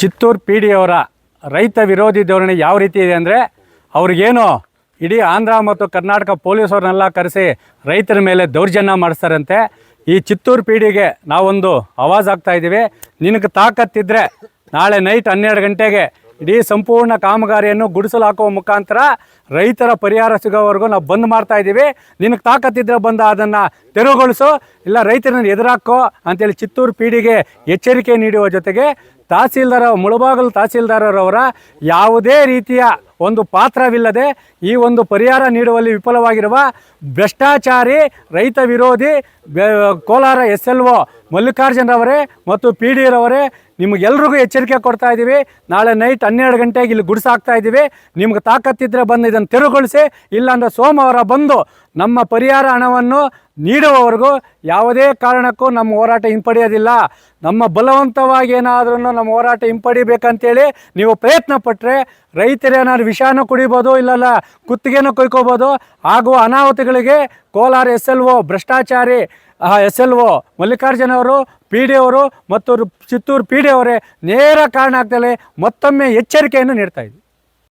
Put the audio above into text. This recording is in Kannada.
ಚಿತ್ತೂರು ಪಿ ಡಿ ಅವರ ರೈತ ವಿರೋಧಿ ಧೋರಣೆ ಯಾವ ರೀತಿ ಇದೆ ಅಂದರೆ ಅವ್ರಿಗೇನು ಇಡೀ ಆಂಧ್ರ ಮತ್ತು ಕರ್ನಾಟಕ ಪೊಲೀಸವ್ರನ್ನೆಲ್ಲ ಕರೆಸಿ ರೈತರ ಮೇಲೆ ದೌರ್ಜನ್ಯ ಮಾಡಿಸ್ತಾರಂತೆ. ಈ ಚಿತ್ತೂರು ಪಿ ಡಿಗೆ ನಾವೊಂದು ಆವಾಜ್ ಆಗ್ತಾ ಇದ್ದೀವಿ. ನಿನಗೆ ತಾಕತ್ತಿದ್ರೆ ನಾಳೆ ನೈಟ್ ಹನ್ನೆರಡು ಗಂಟೆಗೆ ಇಡೀ ಸಂಪೂರ್ಣ ಕಾಮಗಾರಿಯನ್ನು ಗುಡಿಸಲು ಹಾಕುವ ಮುಖಾಂತರ ರೈತರ ಪರಿಹಾರ ಸಿಗೋವರೆಗೂ ನಾವು ಬಂದ್ ಮಾಡ್ತಾ ಇದ್ದೀವಿ. ನಿನಗೆ ತಾಕತ್ತಿದ್ರೆ ಬಂದು ಅದನ್ನು ತೆರವುಗೊಳಿಸು. ಇಲ್ಲ ರೈತರನ್ನು ಎದುರಾಕೋ ಅಂತೇಳಿ ಚಿತ್ತೂರು ಪೀಡಿಗೆ ಎಚ್ಚರಿಕೆ ನೀಡುವ ಜೊತೆಗೆ ತಹಸೀಲ್ದಾರ ಮುಳಬಾಗಲು ತಹಸೀಲ್ದಾರರವರ ಯಾವುದೇ ರೀತಿಯ ಒಂದು ಪಾತ್ರವಿಲ್ಲದೆ ಈ ಒಂದು ಪರಿಹಾರ ನೀಡುವಲ್ಲಿ ವಿಫಲವಾಗಿರುವ ಭ್ರಷ್ಟಾಚಾರಿ, ರೈತ ವಿರೋಧಿ ಕೋಲಾರ ಎಸ್ ಎಲ್ ಒ ಮಲ್ಲಿಕಾರ್ಜುನರವರೇ ಮತ್ತು ಪಿ ಡಿ ರವರೇ ನಿಮಗೆಲ್ರಿಗೂ ಎಚ್ಚರಿಕೆ ಕೊಡ್ತಾ ಇದ್ದೀವಿ. ನಾಳೆ ನೈಟ್ ಹನ್ನೆರಡು ಗಂಟೆಗೆ ಇಲ್ಲಿ ಗುಡಿಸಾಕ್ತಾ ಇದ್ದೀವಿ. ನಿಮ್ಗೆ ತಾಕತ್ತಿದ್ರೆ ಬಂದು ಇದನ್ನು ತೆರವುಗೊಳಿಸಿ ಇಲ್ಲಾಂದ್ರೆ ಸೋಮವಾರ ಬಂದು ನಮ್ಮ ಪರಿಹಾರ ಹಣವನ್ನು ನೀಡುವವರೆಗೂ ಯಾವುದೇ ಕಾರಣಕ್ಕೂ ನಮ್ಮ ಹೋರಾಟ ಹಿಂಪಡೆಯೋದಿಲ್ಲ. ನಮ್ಮ ಬಲವಂತವಾಗಿ ಏನಾದ್ರೂ ನಮ್ಮ ಹೋರಾಟ ಹಿಂಪಡಿಬೇಕಂತೇಳಿ ನೀವು ಪ್ರಯತ್ನ ಪಟ್ಟರೆ ರೈತರೇನಾದ್ರು ವಿಷಾನ ಕುಡಿಬೋದು ಇಲ್ಲಲ್ಲ ಕುತ್ತಿಗೆನೂ ಕೊಯ್ಕೋಬೋದು. ಆಗುವ ಅನಾಹುತಗಳಿಗೆ ಕೋಲಾರ ಎಸ್ ಎಲ್ ಒ ಭ್ರಷ್ಟಾಚಾರಿ ಎಸ್ ಎಲ್ ಒ ಮಲ್ಲಿಕಾರ್ಜುನ ಅವರು, ಪಿ ಡಿ ಅವರು ಮತ್ತು ಚಿತ್ತೂರು ಪಿ ಡಿ ಅವರೇ ನೇರ ಕಾರಣ ಆಗ್ತಲೇ ಮತ್ತೊಮ್ಮೆ ಎಚ್ಚರಿಕೆಯನ್ನು ನೀಡ್ತಾ ಇದ್ವಿ